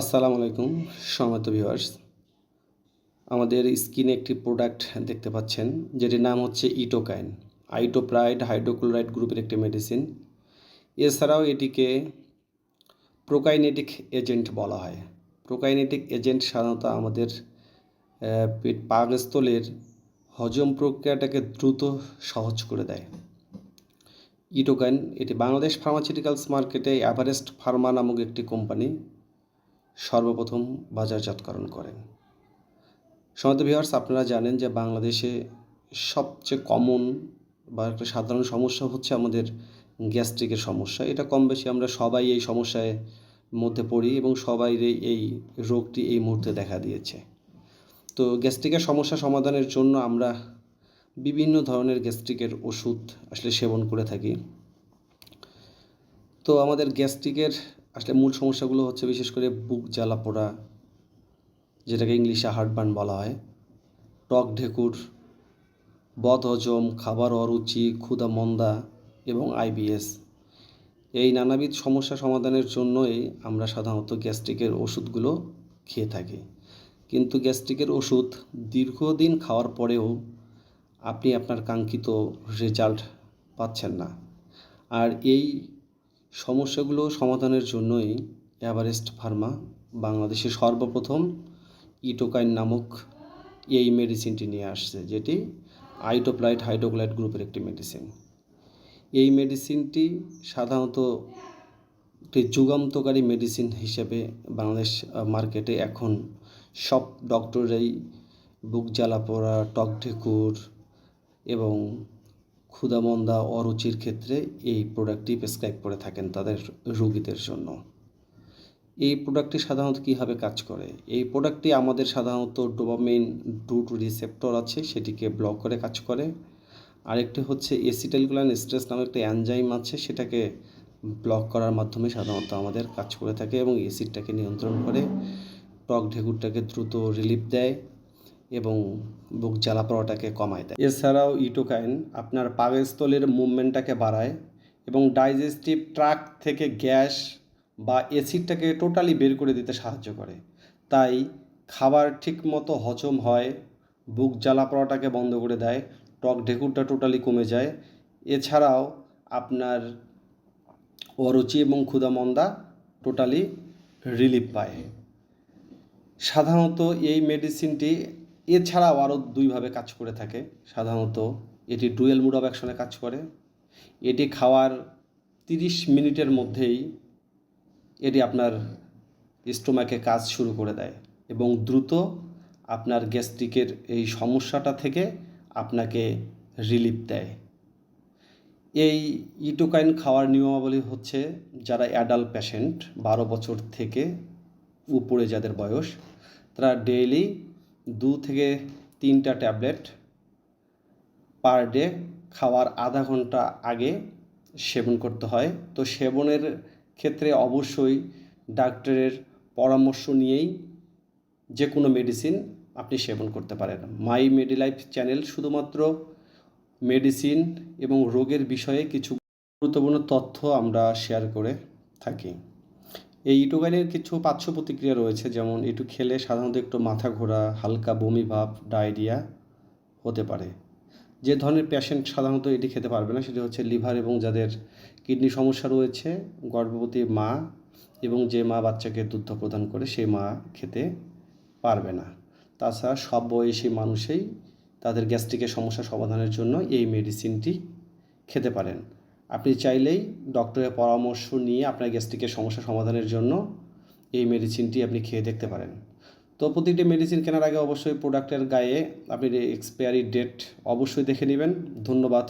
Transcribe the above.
আসসালামু আলাইকুম, সম্মানিত ভিউয়ার্স আমাদের স্কিনে একটি প্রোডাক্ট দেখতে পাচ্ছেন, যেটির নাম হচ্ছে ইটোকাইন আইটোপ্রাইড হাইড্রোক্লোরাইড গ্রুপের একটি মেডিসিন এছাড়াও এটিকে প্রোকাইনেটিক এজেন্ট বলা হয়। প্রোকাইনেটিক এজেন্ট সাধারণত আমাদের পেট পাকস্থলের হজম প্রক্রিয়াটাকে দ্রুত সহজ করে দেয়। ইটোকাইন এটি বাংলাদেশ ফার্মাসিউটিক্যালস মার্কেটে অ্যাভারেস্ট ফার্মা নামক একটি কোম্পানি সর্বপ্রথম বাজারজাতকরণ করেন। সমত ভিউয়ার্স আপনারা জানেন যে বাংলাদেশে সবচেয়ে কমন বা একটা সাধারণ সমস্যা হচ্ছে আমাদের গ্যাস্ট্রিকের সমস্যা। এটা কম বেশি আমরা সবাই এই সমস্যায় মধ্যে পড়ি এবং সবাই এই রোগটি এই মুহূর্তে দেখা দিয়েছে। তো গ্যাস্ট্রিকের সমস্যা সমাধানের জন্য আমরা বিভিন্ন ধরনের গ্যাস্ট্রিকের ওষুধ আসলে সেবন করে থাকি। তো আমাদের গ্যাস্ট্রিকের আসলে মূল সমস্যাগুলো হচ্ছে বিশেষ করে বুক জ্বালা পোড়া, যেটাকে ইংলিশে হার্টবার্ন বলা হয়, টক ঢেকুর বদহজম খাবার অরুচি, ক্ষুধা মন্দা এবং আইবিএস। এই নানাবিধ সমস্যা সমাধানের জন্যই আমরা সাধারণত গ্যাস্ট্রিকের ওষুধগুলো খেয়ে থাকি। কিন্তু গ্যাস্ট্রিকের ওষুধ দীর্ঘদিন খাওয়ার পরেও আপনি আপনার কাঙ্ক্ষিত রেজাল্ট পাচ্ছেন না। আর এই সমস্যাগুলো সমাধানের জন্যই এভারেস্ট ফার্মা বাংলাদেশে সর্বপ্রথম ইটোকাইন নামক এই মেডিসিনটি নিয়ে আসছে, যেটি আইটোপ্লাইট হাইড্রোক্লাইড গ্রুপের একটি মেডিসিন। এই মেডিসিনটি সাধারণত একটি যুগান্তকারী মেডিসিন হিসেবে বাংলাদেশ মার্কেটে এখন সব ডক্টররাই বুক জ্বালা পোড়া, টক ঢেকুর এবং ক্ষুধামন্দা অরুচির ক্ষেত্রে এই প্রোডাক্টটি প্রেসক্রাইব করে থাকেন তাদের রোগীদের জন্য। এই প্রোডাক্টটি সাধারণত কীভাবে কাজ করে? এই প্রোডাক্টটি আমাদের সাধারণত ডোপামিন ডুট রিসেপ্টর আছে, সেটিকে ব্লক করে কাজ করে। আরেকটি হচ্ছে এসিটাইলগুলান স্ট্রেস নামে একটা অ্যানজাইম আছে, সেটাকে ব্লক করার মাধ্যমে সাধারণত আমাদের কাজ করে থাকে এবং এসিডটাকে নিয়ন্ত্রণ করে, টক ঢেকুরটাকে দ্রুত রিলিফ দেয়। এবং বুক জ্বালা পড়াটাকে কমায় দেয়। এছাড়াও ইটোকাইন আপনার পাকস্থলের মুভমেন্টটাকে বাড়ায় এবং ডাইজেস্টিভ ট্রাক থেকে গ্যাস বা অ্যাসিডটাকে টোটালি বের করে দিতে সাহায্য করে। তাই খাবার ঠিকমতো হজম হয়, বুক জ্বালা পড়াটাকে বন্ধ করে দেয় টক ঢেকুরটা টোটালি কমে যায়। এছাড়াও আপনার অরুচি এবং ক্ষুধামন্দা টোটালি রিলিফ পায়। সাধারণত এই মেডিসিনটি এছাড়াও আরও দুইভাবে কাজ করে থাকে। সাধারণত এটি ডুয়েল মুড অফ অ্যাকশনে কাজ করে। এটি খাওয়ার তিরিশ মিনিটের মধ্যেই এটি আপনার স্টোমাকে কাজ শুরু করে দেয় এবং দ্রুত আপনার গ্যাস্ট্রিকের এই সমস্যাটা থেকে আপনাকে রিলিফ দেয়। এই ইটোকাইন খাওয়ার নিয়মাবলী হচ্ছে যারা অ্যাডাল্ট পেশেন্ট বারো বছর থেকে উপরে যাদের বয়স, তারা ডেইলি দু থেকে তিনটা ট্যাবলেট পার ডে খাওয়ার আধা ঘণ্টা আগে সেবন করতে হয়। তো সেবনের ক্ষেত্রে অবশ্যই ডাক্তারের পরামর্শ নিয়েই যে কোনো মেডিসিন আপনি সেবন করতে পারেন। মাই মেডিলাইফ চ্যানেল শুধুমাত্র মেডিসিন এবং রোগের বিষয়ে কিছু গুরুত্বপূর্ণ তথ্য আমরা শেয়ার করে থাকি। এই ইটোগাইনের কিছু পার্শ্ব প্রতিক্রিয়া রয়েছে, যেমন এটু খেলে সাধারণত একটু মাথা ঘোরা, হালকা বমি ভাব, ডায়রিয়া হতে পারে। যে ধরনের পেশেন্ট সাধারণত এটি খেতে পারবে না, সেটি হচ্ছে লিভার এবং যাদের কিডনি সমস্যা রয়েছে, গর্ভবতী মা এবং যে মা বাচ্চাকে দুধ প্রদান করে, সেই মা খেতে পারবে না। তাছাড়া সব বয়সী মানুষেই তাদের গ্যাস্ট্রিকের সমস্যা সমাধানের জন্য এই মেডিসিনটি খেতে পারেন। আপনি চাইলেই ডক্টরের পরামর্শ নিয়ে আপনার গ্যাস্ট্রিকের সমস্যা সমাধানের জন্য এই মেডিসিনটি আপনি খেয়ে দেখতে পারেন। তো প্রতিটি মেডিসিন কেনার আগে অবশ্যই প্রোডাক্টের গায়ে আপনি এক্সপায়ারি ডেট অবশ্যই দেখে নেবেন। ধন্যবাদ